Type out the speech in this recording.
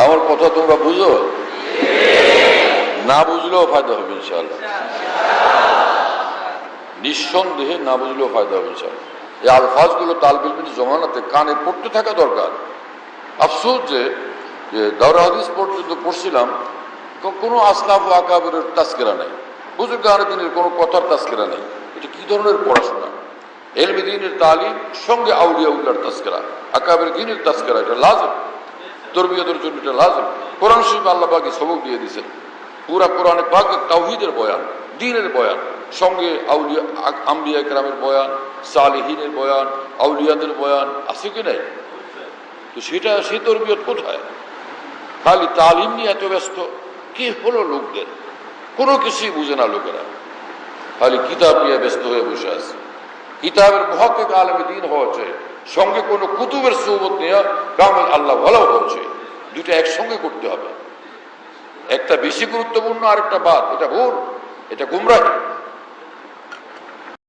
আমার কথা তোমরা বুঝো? না বুঝলেও ফায়দা হবে, ইনশাআল্লাহ। নিঃসন্দেহে না বুঝলেও ফায়দা হবে, ইনশাআল্লাহ। এই আলফাজগুলো তালবিল জমানাতে কানে পড়তে থাকা দরকার। আফসোস যে দাওরা হাদিস পর্যন্ত পড়ছিলাম কোনো আসলাফ আকাবের তাস্কেরা নেই। বুজুর্গ দিনের কোনো কথার তাস্কেরা নেই। এটা কি ধরনের পড়াশোনা? এলমি দিনের তালিম, সঙ্গে আউলিয়া উল্লার তাস্কেরা আকাবের দিনের তাস্কেরা এটা লাজম। তরবিয়তের জন্য এটা লাজম। কোরআন শরীফ আল্লাহ সবক দিয়ে দিয়েছেন। পুরা কোরআনে পাক তাওহিদের বয়ান দিনের বয়ান, সঙ্গে আউলিয়া, আম্বিয়া একরামের বয়ান, সালেহিনের বয়ান, আউলিয়াদের বয়ান আছে কি নাই? তো সেটা সেই তরবিয়ত কোথায়? খালি তালিম নিয়ে এত ব্যস্ত, কি হলো লোকদের? কোনো কিছুই বুঝে না লোকেরা। খালি কিতাব নিয়ে ব্যস্ত হয়ে বসে আছে। কিতাবের মহকে আলমে দিন হওয়া চাই সঙ্গে কোনো কুতুবের সৌবত নিয়ে কামল আল্লাহ ভালো হচ্ছে দুইটা একসঙ্গে করতে হবে। একটা বেশি গুরুত্বপূর্ণ আর একটা বাদ। এটা ভুল এটা গুমরাহি।